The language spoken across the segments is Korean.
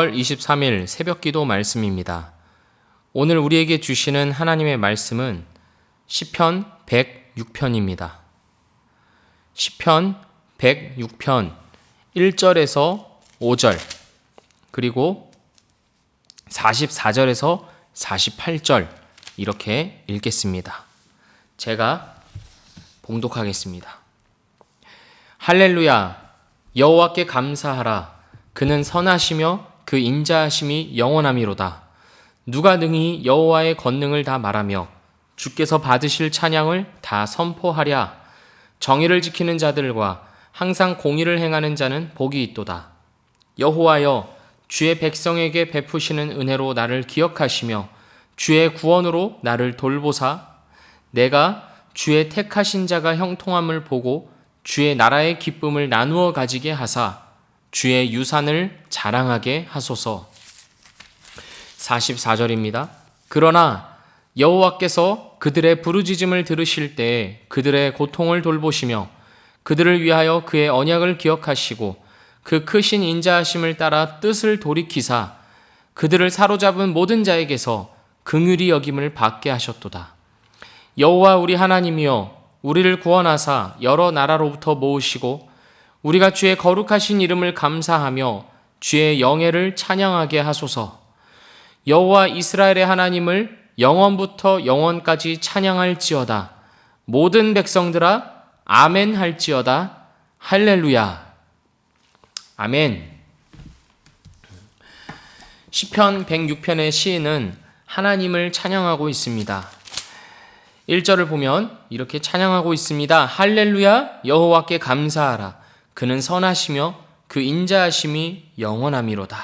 6월 23일 새벽 기도 말씀입니다. 오늘 우리에게 주시는 하나님의 말씀은 시편 106편입니다. 시편 106편 1절에서 5절 그리고 44절에서 48절 이렇게 읽겠습니다. 제가 봉독하겠습니다. 할렐루야 여호와께 감사하라 그는 선하시며 그 인자하심이 영원함이로다. 누가 능히 여호와의 권능을 다 말하며 주께서 받으실 찬양을 다 선포하랴. 정의를 지키는 자들과 항상 공의를 행하는 자는 복이 있도다. 여호와여 주의 백성에게 베푸시는 은혜로 나를 기억하시며 주의 구원으로 나를 돌보사. 내가 주의 택하신 자가 형통함을 보고 주의 나라의 기쁨을 나누어 가지게 하사 주의 유산을 자랑하게 하소서. 44절입니다. 그러나 여호와께서 그들의 부르짖음을 들으실 때 그들의 고통을 돌보시며 그들을 위하여 그의 언약을 기억하시고 그 크신 인자하심을 따라 뜻을 돌이키사 그들을 사로잡은 모든 자에게서 긍휼히 여김을 받게 하셨도다. 여호와 우리 하나님이여 우리를 구원하사 여러 나라로부터 모으시고 우리가 주의 거룩하신 이름을 감사하며 주의 영예를 찬양하게 하소서. 여호와 이스라엘의 하나님을 영원부터 영원까지 찬양할지어다. 모든 백성들아 아멘 할지어다. 할렐루야. 아멘. 시편 106편의 시인은 하나님을 찬양하고 있습니다. 1절을 보면 이렇게 찬양하고 있습니다. 할렐루야 여호와께 감사하라. 그는 선하시며 그 인자하심이 영원함이로다.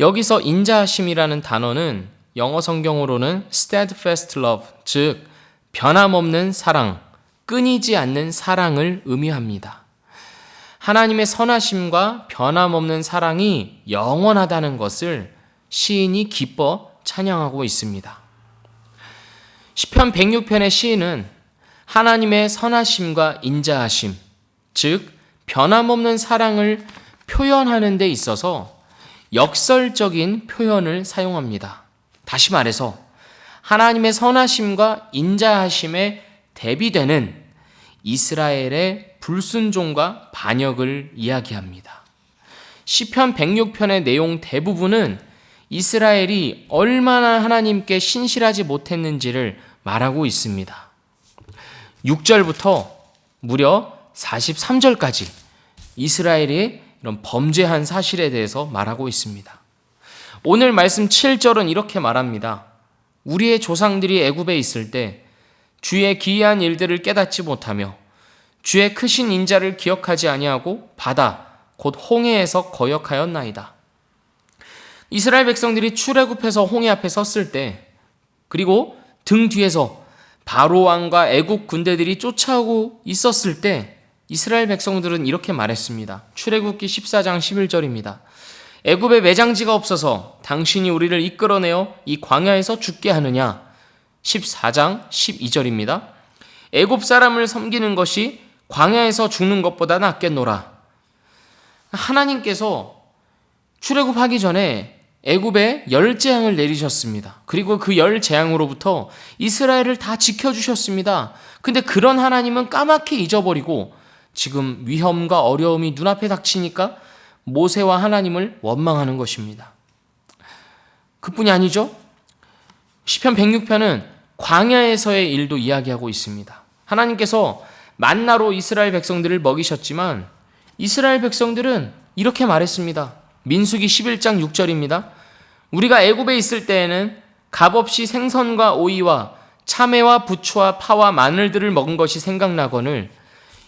여기서 인자하심이라는 단어는 영어 성경으로는 steadfast love, 즉 변함없는 사랑, 끊이지 않는 사랑을 의미합니다. 하나님의 선하심과 변함없는 사랑이 영원하다는 것을 시인이 기뻐 찬양하고 있습니다. 시편 106편의 시인은 하나님의 선하심과 인자하심, 즉 변함없는 사랑을 표현하는 데 있어서 역설적인 표현을 사용합니다. 다시 말해서 하나님의 선하심과 인자하심에 대비되는 이스라엘의 불순종과 반역을 이야기합니다. 시편 106편의 내용 대부분은 이스라엘이 얼마나 하나님께 신실하지 못했는지를 말하고 있습니다. 6절부터 무려 43절까지 이스라엘이 이런 범죄한 사실에 대해서 말하고 있습니다. 오늘 말씀 7절은 이렇게 말합니다. 우리의 조상들이 애굽에 있을 때 주의 기이한 일들을 깨닫지 못하며 주의 크신 인자를 기억하지 아니하고 바다 곧 홍해에서 거역하였나이다. 이스라엘 백성들이 출애굽해서 홍해 앞에 섰을 때 그리고 등 뒤에서 바로 왕과 애국 군대들이 쫓아오고 있었을 때 이스라엘 백성들은 이렇게 말했습니다. 출애굽기 14장 11절입니다. 애굽에 매장지가 없어서 당신이 우리를 이끌어내어 이 광야에서 죽게 하느냐? 14장 12절입니다. 애굽 사람을 섬기는 것이 광야에서 죽는 것보다 낫겠노라. 하나님께서 출애굽하기 전에 애굽에 열 재앙을 내리셨습니다. 그리고 그 열 재앙으로부터 이스라엘을 다 지켜 주셨습니다. 근데 그런 하나님은 까맣게 잊어버리고 지금 위험과 어려움이 눈앞에 닥치니까 모세와 하나님을 원망하는 것입니다. 그뿐이 아니죠. 시편 106편은 광야에서의 일도 이야기하고 있습니다. 하나님께서 만나로 이스라엘 백성들을 먹이셨지만 이스라엘 백성들은 이렇게 말했습니다. 민수기 11장 6절입니다. 우리가 애굽에 있을 때에는 값없이 생선과 오이와 참외와 부추와 파와 마늘들을 먹은 것이 생각나거늘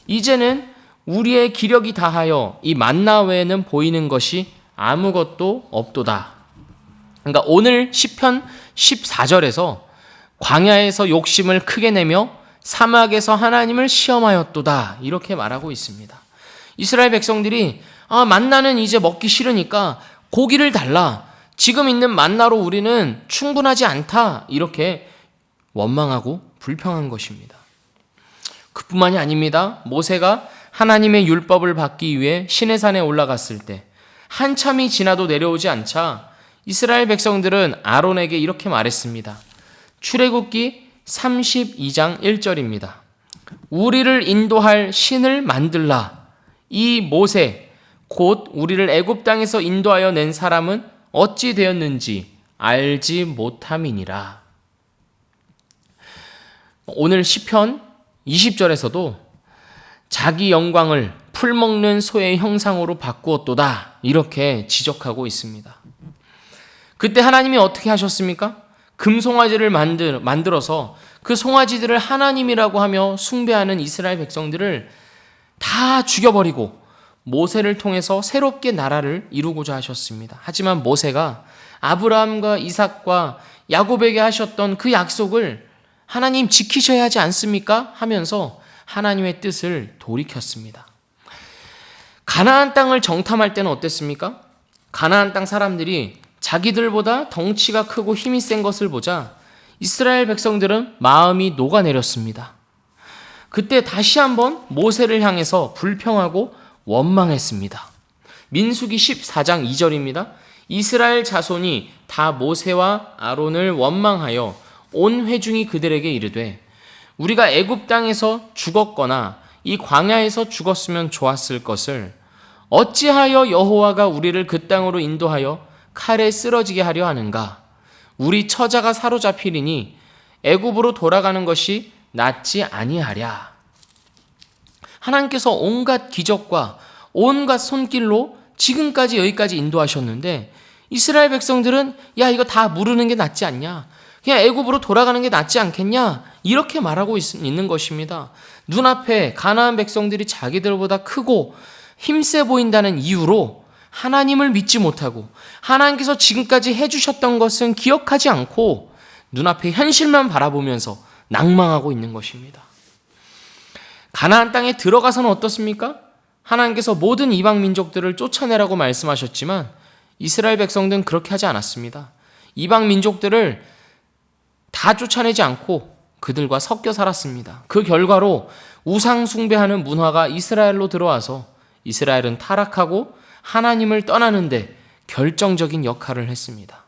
이제는 우리의 기력이 다하여 이 만나 외에는 보이는 것이 아무것도 없도다. 그러니까 오늘 시편 14절에서 광야에서 욕심을 크게 내며 사막에서 하나님을 시험하였도다. 이렇게 말하고 있습니다. 이스라엘 백성들이 아, 만나는 이제 먹기 싫으니까 고기를 달라. 지금 있는 만나로 우리는 충분하지 않다. 이렇게 원망하고 불평한 것입니다. 그뿐만이 아닙니다. 모세가 하나님의 율법을 받기 위해 시내산에 올라갔을 때 한참이 지나도 내려오지 않자 이스라엘 백성들은 아론에게 이렇게 말했습니다. 출애굽기 32장 1절입니다. 우리를 인도할 신을 만들라. 이 모세 곧 우리를 애굽 땅에서 인도하여 낸 사람은 어찌 되었는지 알지 못함이니라. 오늘 시편 20절에서도 자기 영광을 풀 먹는 소의 형상으로 바꾸었도다. 이렇게 지적하고 있습니다. 그때 하나님이 어떻게 하셨습니까? 금송아지를 만들, 만들어서 그 송아지들을 하나님이라고 하며 숭배하는 이스라엘 백성들을 다 죽여버리고 모세를 통해서 새롭게 나라를 이루고자 하셨습니다. 하지만 모세가 아브라함과 이삭과 야곱에게 하셨던 그 약속을 하나님 지키셔야 하지 않습니까? 하면서 하나님의 뜻을 돌이켰습니다. 가나안 땅을 정탐할 때는 어땠습니까? 가나안 땅 사람들이 자기들보다 덩치가 크고 힘이 센 것을 보자 이스라엘 백성들은 마음이 녹아내렸습니다. 그때 다시 한번 모세를 향해서 불평하고 원망했습니다. 민수기 14장 2절입니다. 이스라엘 자손이 다 모세와 아론을 원망하여 온 회중이 그들에게 이르되 우리가 애굽 땅에서 죽었거나 이 광야에서 죽었으면 좋았을 것을 어찌하여 여호와가 우리를 그 땅으로 인도하여 칼에 쓰러지게 하려 하는가 우리 처자가 사로잡히리니 애굽으로 돌아가는 것이 낫지 아니하랴 하나님께서 온갖 기적과 온갖 손길로 지금까지 여기까지 인도하셨는데 이스라엘 백성들은 야 이거 다 무르는 게 낫지 않냐? 그냥 애굽으로 돌아가는 게 낫지 않겠냐? 이렇게 말하고 있, 는 것입니다. 눈앞에 가나안 백성들이 자기들보다 크고 힘세 보인다는 이유로 하나님을 믿지 못하고 하나님께서 지금까지 해주셨던 것은 기억하지 않고 눈앞에 현실만 바라보면서 낭망하고 있는 것입니다. 가나안 땅에 들어가서는 어떻습니까? 하나님께서 모든 이방 민족들을 쫓아내라고 말씀하셨지만 이스라엘 백성들은 그렇게 하지 않았습니다. 이방 민족들을 다 쫓아내지 않고 그들과 섞여 살았습니다. 그 결과로 우상 숭배하는 문화가 이스라엘로 들어와서 이스라엘은 타락하고 하나님을 떠나는데 결정적인 역할을 했습니다.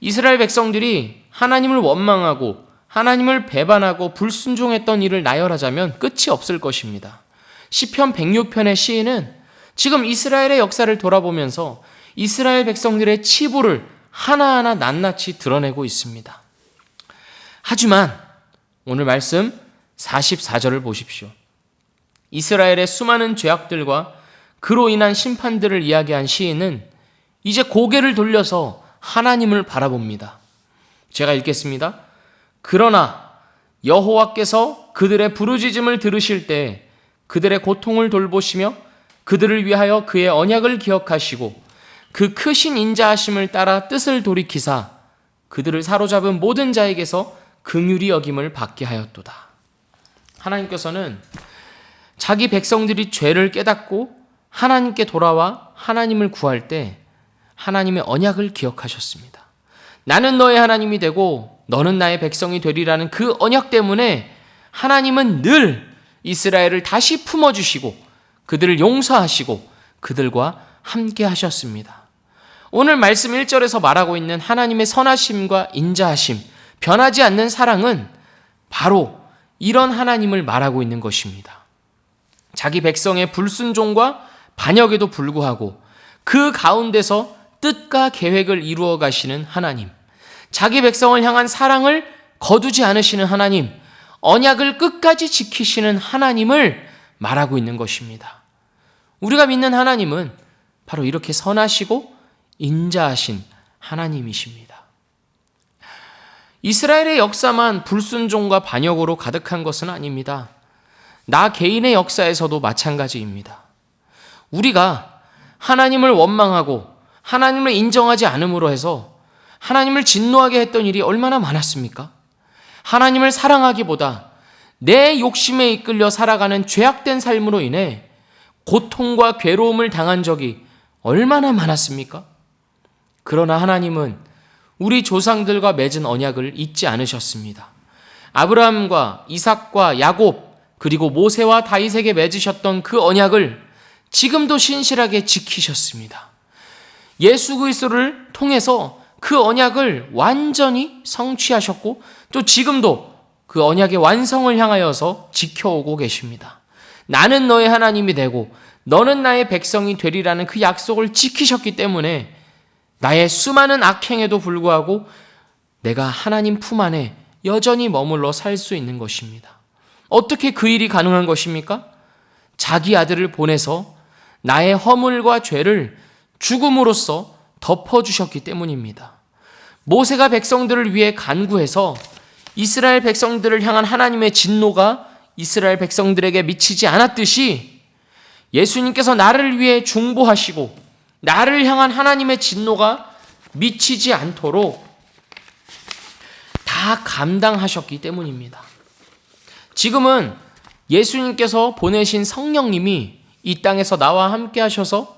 이스라엘 백성들이 하나님을 원망하고 하나님을 배반하고 불순종했던 일을 나열하자면 끝이 없을 것입니다. 시편 106편의 시인은 지금 이스라엘의 역사를 돌아보면서 이스라엘 백성들의 치부를 하나하나 낱낱이 드러내고 있습니다. 하지만 오늘 말씀 44절을 보십시오. 이스라엘의 수많은 죄악들과 그로 인한 심판들을 이야기한 시인은 이제 고개를 돌려서 하나님을 바라봅니다. 제가 읽겠습니다. 그러나 여호와께서 그들의 부르짖음을 들으실 때 그들의 고통을 돌보시며 그들을 위하여 그의 언약을 기억하시고 그 크신 인자하심을 따라 뜻을 돌이키사 그들을 사로잡은 모든 자에게서 긍휼히 여김을 받게 하였도다. 하나님께서는 자기 백성들이 죄를 깨닫고 하나님께 돌아와 하나님을 구할 때 하나님의 언약을 기억하셨습니다. 나는 너의 하나님이 되고 너는 나의 백성이 되리라는 그 언약 때문에 하나님은 늘 이스라엘을 다시 품어주시고 그들을 용서하시고 그들과 함께 하셨습니다. 오늘 말씀 1절에서 말하고 있는 하나님의 선하심과 인자하심, 변하지 않는 사랑은 바로 이런 하나님을 말하고 있는 것입니다. 자기 백성의 불순종과 반역에도 불구하고 그 가운데서 뜻과 계획을 이루어 가시는 하나님, 자기 백성을 향한 사랑을 거두지 않으시는 하나님, 언약을 끝까지 지키시는 하나님을 말하고 있는 것입니다. 우리가 믿는 하나님은 바로 이렇게 선하시고 인자하신 하나님이십니다. 이스라엘의 역사만 불순종과 반역으로 가득한 것은 아닙니다. 나 개인의 역사에서도 마찬가지입니다. 우리가 하나님을 원망하고 하나님을 인정하지 않음으로 해서 하나님을 진노하게 했던 일이 얼마나 많았습니까? 하나님을 사랑하기보다 내 욕심에 이끌려 살아가는 죄악된 삶으로 인해 고통과 괴로움을 당한 적이 얼마나 많았습니까? 그러나 하나님은 우리 조상들과 맺은 언약을 잊지 않으셨습니다. 아브라함과 이삭과 야곱 그리고 모세와 다윗에게 맺으셨던 그 언약을 지금도 신실하게 지키셨습니다. 예수 그리스도를 통해서 그 언약을 완전히 성취하셨고 또 지금도 그 언약의 완성을 향하여서 지켜오고 계십니다. 나는 너의 하나님이 되고 너는 나의 백성이 되리라는 그 약속을 지키셨기 때문에 나의 수많은 악행에도 불구하고 내가 하나님 품 안에 여전히 머물러 살 수 있는 것입니다. 어떻게 그 일이 가능한 것입니까? 자기 아들을 보내서 나의 허물과 죄를 죽음으로써 덮어주셨기 때문입니다. 모세가 백성들을 위해 간구해서 이스라엘 백성들을 향한 하나님의 진노가 이스라엘 백성들에게 미치지 않았듯이 예수님께서 나를 위해 중보하시고 나를 향한 하나님의 진노가 미치지 않도록 다 감당하셨기 때문입니다. 지금은 예수님께서 보내신 성령님이 이 땅에서 나와 함께 하셔서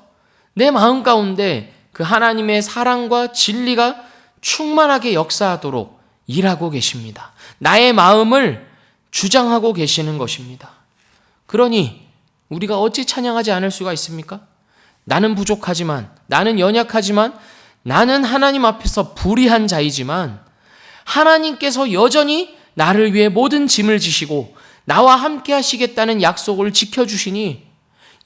내 마음 가운데 그 하나님의 사랑과 진리가 충만하게 역사하도록 일하고 계십니다. 나의 마음을 주장하고 계시는 것입니다. 그러니 우리가 어찌 찬양하지 않을 수가 있습니까? 나는 부족하지만, 나는 연약하지만, 나는 하나님 앞에서 불의한 자이지만, 하나님께서 여전히 나를 위해 모든 짐을 지시고, 나와 함께 하시겠다는 약속을 지켜주시니,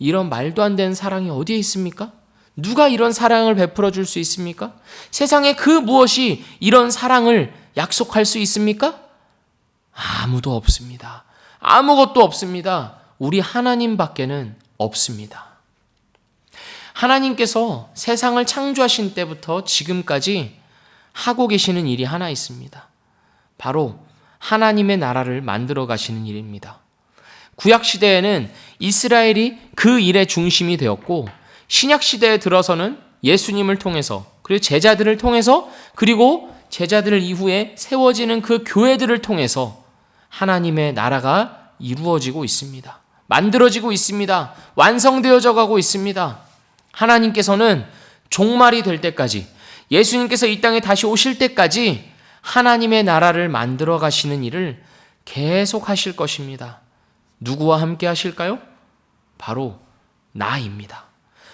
이런 말도 안 되는 사랑이 어디에 있습니까? 누가 이런 사랑을 베풀어 줄 수 있습니까? 세상에 그 무엇이 이런 사랑을 약속할 수 있습니까? 아무도 없습니다. 아무것도 없습니다. 우리 하나님 밖에는 없습니다. 하나님께서 세상을 창조하신 때부터 지금까지 하고 계시는 일이 하나 있습니다. 바로 하나님의 나라를 만들어 가시는 일입니다. 구약 시대에는 이스라엘이 그 일의 중심이 되었고 신약 시대에 들어서는 예수님을 통해서 그리고 제자들을 통해서 그리고 제자들 이후에 세워지는 그 교회들을 통해서 하나님의 나라가 이루어지고 있습니다. 만들어지고 있습니다. 완성되어져 가고 있습니다. 하나님께서는 종말이 될 때까지 예수님께서 이 땅에 다시 오실 때까지 하나님의 나라를 만들어 가시는 일을 계속 하실 것입니다. 누구와 함께 하실까요? 바로 나입니다.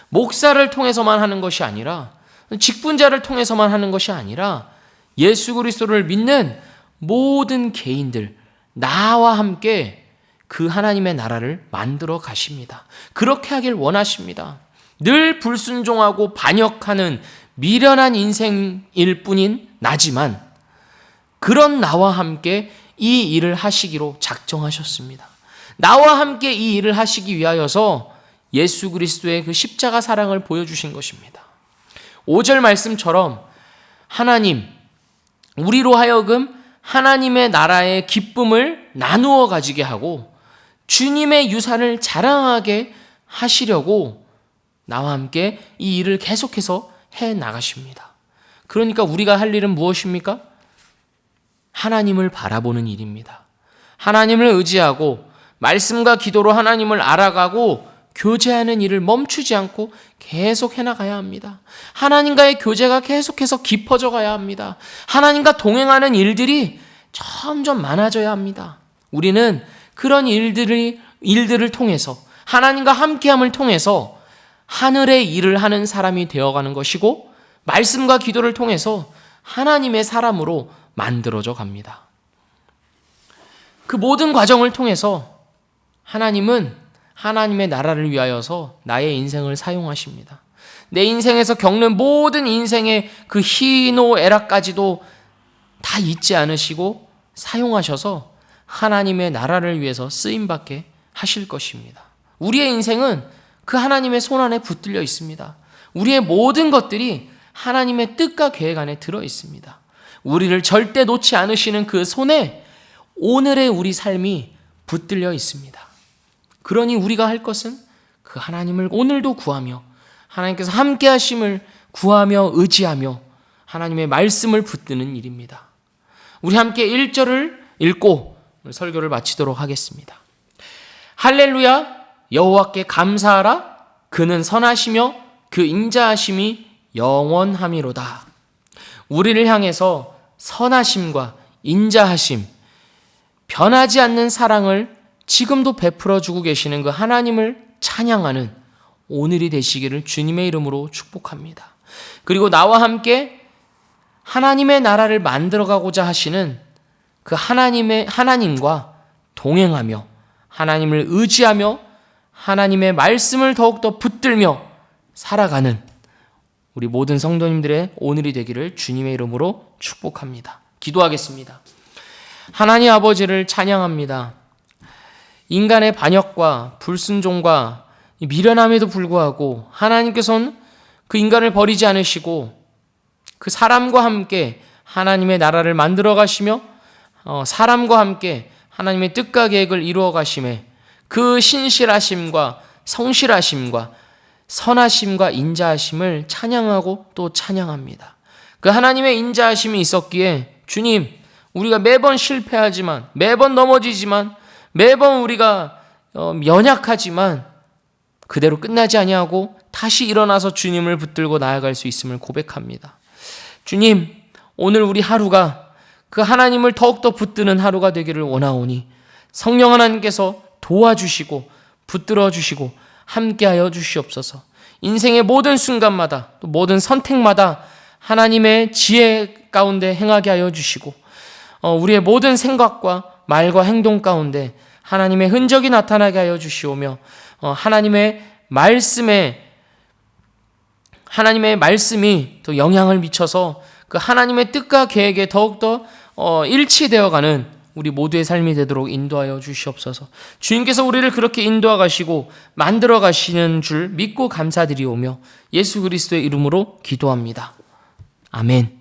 목사를 통해서만 하는 것이 아니라 직분자를 통해서만 하는 것이 아니라 예수 그리스도를 믿는 모든 개인들 나와 함께 그 하나님의 나라를 만들어 가십니다. 그렇게 하길 원하십니다. 늘 불순종하고 반역하는 미련한 인생일 뿐인 나지만 그런 나와 함께 이 일을 하시기로 작정하셨습니다. 나와 함께 이 일을 하시기 위하여서 예수 그리스도의 그 십자가 사랑을 보여주신 것입니다. 5절 말씀처럼 하나님, 우리로 하여금 하나님의 나라의 기쁨을 나누어 가지게 하고 주님의 유산을 자랑하게 하시려고 나와 함께 이 일을 계속해서 해 나가십니다. 그러니까 우리가 할 일은 무엇입니까? 하나님을 바라보는 일입니다. 하나님을 의지하고 말씀과 기도로 하나님을 알아가고 교제하는 일을 멈추지 않고 계속 해나가야 합니다. 하나님과의 교제가 계속해서 깊어져 가야 합니다. 하나님과 동행하는 일들이 점점 많아져야 합니다. 우리는 그런 일들이, 일들을 통해서 하나님과 함께함을 통해서 하늘의 일을 하는 사람이 되어가는 것이고 말씀과 기도를 통해서 하나님의 사람으로 만들어져 갑니다. 그 모든 과정을 통해서 하나님은 하나님의 나라를 위하여서 나의 인생을 사용하십니다. 내 인생에서 겪는 모든 인생의 그 희노애락까지도 다 잊지 않으시고 사용하셔서 하나님의 나라를 위해서 쓰임받게 하실 것입니다. 우리의 인생은 그 하나님의 손 안에 붙들려 있습니다. 우리의 모든 것들이 하나님의 뜻과 계획 안에 들어 있습니다. 우리를 절대 놓지 않으시는 그 손에 오늘의 우리 삶이 붙들려 있습니다. 그러니 우리가 할 것은 그 하나님을 오늘도 구하며 하나님께서 함께 하심을 구하며 의지하며 하나님의 말씀을 붙드는 일입니다. 우리 함께 1절을 읽고 설교를 마치도록 하겠습니다. 할렐루야 여호와께 감사하라 그는 선하시며 그 인자하심이 영원함이로다. 우리를 향해서 선하심과 인자하심 변하지 않는 사랑을 지금도 베풀어 주고 계시는 그 하나님을 찬양하는 오늘이 되시기를 주님의 이름으로 축복합니다. 그리고 나와 함께 하나님의 나라를 만들어 가고자 하시는 그 하나님의 하나님과 동행하며 하나님을 의지하며 하나님의 말씀을 더욱더 붙들며 살아가는 우리 모든 성도님들의 오늘이 되기를 주님의 이름으로 축복합니다. 기도하겠습니다. 하나님 아버지를 찬양합니다. 인간의 반역과 불순종과 미련함에도 불구하고 하나님께서는 그 인간을 버리지 않으시고 그 사람과 함께 하나님의 나라를 만들어 가시며 어, 사람과 함께 하나님의 뜻과 계획을 이루어 가심에 그 신실하심과 성실하심과 선하심과 인자하심을 찬양하고 또 찬양합니다. 그 하나님의 인자하심이 있었기에 주님, 우리가 매번 실패하지만 매번 넘어지지만 매번 우리가 어, 연약하지만 그대로 끝나지 아니하고 다시 일어나서 주님을 붙들고 나아갈 수 있음을 고백합니다. 주님, 오늘 우리 하루가 그 하나님을 더욱더 붙드는 하루가 되기를 원하오니 성령 하나님께서 도와주시고 붙들어 주시고 함께하여 주시옵소서. 인생의 모든 순간마다 또 모든 선택마다 하나님의 지혜 가운데 행하게 하여 주시고 어, 우리의 모든 생각과 말과 행동 가운데 하나님의 흔적이 나타나게 하여 주시오며 어, 하나님의 말씀에 하나님의 말씀이 또 영향을 미쳐서 그 하나님의 뜻과 계획에 더욱더 어, 일치되어가는 우리 모두의 삶이 되도록 인도하여 주시옵소서. 주님께서 우리를 그렇게 인도하 가시고 만들어 가시는 줄 믿고 감사드리오며 예수 그리스도의 이름으로 기도합니다. 아멘.